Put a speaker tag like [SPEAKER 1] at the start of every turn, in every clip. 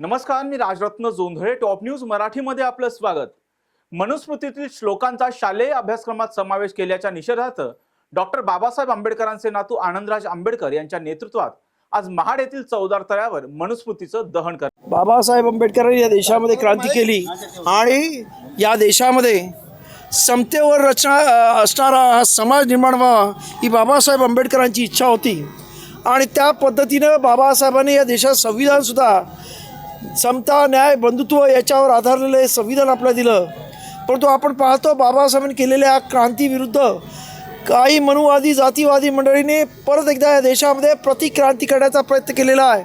[SPEAKER 1] नमस्कार मी Rajratna Jondhale top news मराठीमध्ये आपलं स्वागत. मनुस्मृतीतील श्लोकांचा शालेय अभ्यासक्रमात समावेश केल्याच्या निषेधार्थ डॉक्टर बाबासाहेब आंबेडकरांचे नातू आनंदराज आंबेडकर यांच्या नेतृत्वात आज महाड येथील चौदार तळ्यावर मनुस्मृतीचं दहन कर
[SPEAKER 2] बाबासाहेब आंबेडकरांनी या देशामध्ये क्रांती केली आणि या देशामध्ये समतेवर रचना असणारा हा समाज निर्माण व्हावा ही बाबासाहेब आंबेडकरांची इच्छा होती. आणि त्या पद्धतीनं बाबासाहेबांनी या देशात संविधानसुद्धा समता न्याय बंधुत्व याच्यावर आधारलेलं हे संविधान आपलं दिलं. परंतु आपण पाहतो बाबासाहेबांनी केलेल्या क्रांतीविरुद्ध काही मनुवादी जातीवादी मंडळीने परत एकदा या देशामध्ये प्रतिक्रांती करण्याचा प्रयत्न केलेला आहे.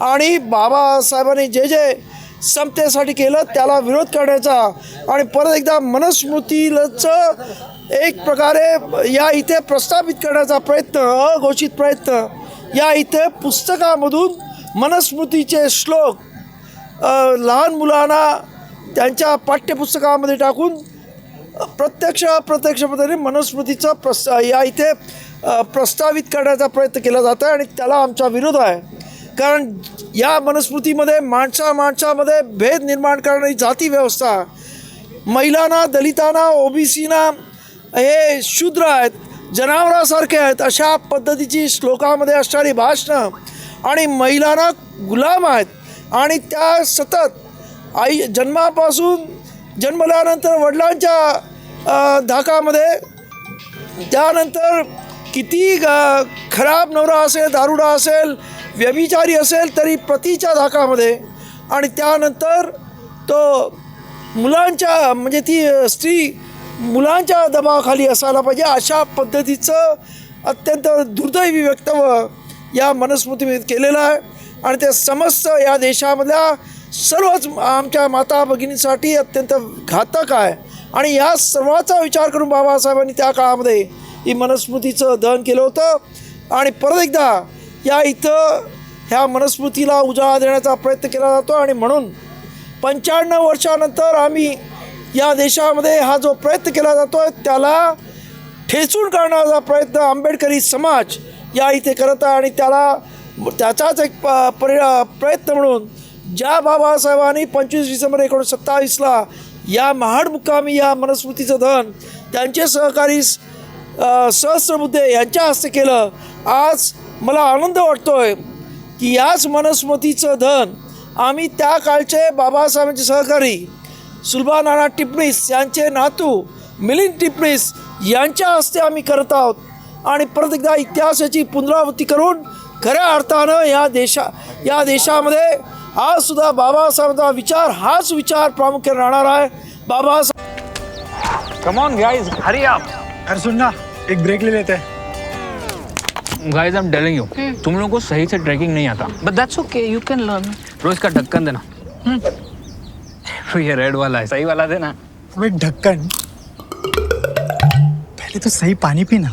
[SPEAKER 2] आणि बाबासाहेबांनी जे जे समतेसाठी केलं त्याला विरोध करण्याचा आणि परत एकदा मनस्मृतीचं एक प्रकारे या इथे प्रस्थापित करण्याचा प्रयत्न अघोषित प्रयत्न या इथे पुस्तकामधून मनस्मृतीचे श्लोक लहान मुलांना त्यांच्या पाठ्यपुस्तकामध्ये टाकून प्रत्यक्ष अप्रत्यक्ष पद्धतीने मनुस्मृतीचा प्रस या इथे प्रस्तावित करण्याचा प्रयत्न केला जातो आहे आणि त्याला आमचा विरोध आहे. कारण या मनुस्मृतीमध्ये माणसा माणसामध्ये भेद निर्माण करणारी जाती व्यवस्था महिलांना दलितांना ओबीसीना हे शूद्र आहेत जनावरासारखे आहेत अशा पद्धतीची श्लोकामध्ये असणारी भाषणं आणि महिलांना गुलाम आहेत आणि त्या सतत आई जन्मापासून जन्मल्यानंतर वडिलांच्या धाकामध्ये त्यानंतर किती ग- खराब नवरा असेल दारुडा असेल व्यभिचारी असेल तरी पतीच्या धाकामध्ये आणि त्यानंतर तो मुलांच्या म्हणजे ती स्त्री मुलांच्या दबावाखाली असायला पाहिजे अशा पद्धतीचं अत्यंत दुर्दैवी व्यक्तव्य या मनस्मृतीमध्ये केलेलं आहे. आणि ते समस्त या देशामधल्या सर्वच आमच्या माता भगिनीसाठी अत्यंत घातक आहे. आणि या सर्वाचा विचार करून बाबासाहेबांनी त्या काळामध्ये ही मनस्मृतीचं दहन केलं होतं. आणि परत एकदा या इथं ह्या मनस्मृतीला उजाळा देण्याचा प्रयत्न केला जातो. आणि म्हणून पंच्याण्णव वर्षानंतर आम्ही या देशामध्ये हा जो प्रयत्न केला जातो आहे त्याला ठेचून काढण्याचा प्रयत्न आंबेडकरी समाज या इथे करत आहे. आणि त्याला त्याचाच एक प परि प्रयत्न म्हणून ज्या बाबासाहेबांनी पंचवीस डिसेंबर एकोणीसशे सत्तावीसला या महाड मुक्कामी या मनस्मृतीचं धन त्यांचे सहकारी सहस्रबुद्धे यांच्या हस्ते केलं आज मला आनंद वाटतो आहे की याच मनस्मृतीचं धन आम्ही त्या काळचे बाबासाहेबांचे सहकारी सुलभा नाना टिपणीस यांचे नातू मिलिंद टिपणीस यांच्या हस्ते आम्ही करत आहोत. आणि परत एकदा इतिहासाची पुनरावृत्ती करून खऱ्या अर्थानं या देशा या देशामध्ये आज सुद्धा बाबासाहेबांचा विचार हाच विचार प्रामुख्याने राहणार आहे Babasaheb
[SPEAKER 3] come on guys hurry up
[SPEAKER 4] अरे सुन ना एक ब्रेक ले लेते हैं।
[SPEAKER 3] Guys I am telling you तुम लोगों को सही से ट्रैकिंग नहीं आता।
[SPEAKER 5] But that's okay, you can learn.
[SPEAKER 3] रोज का ढक्कन देना। तो ये रेड वाला है सही वाला देना।
[SPEAKER 4] वो ढक्कन। पहले तो सही पानी पीना।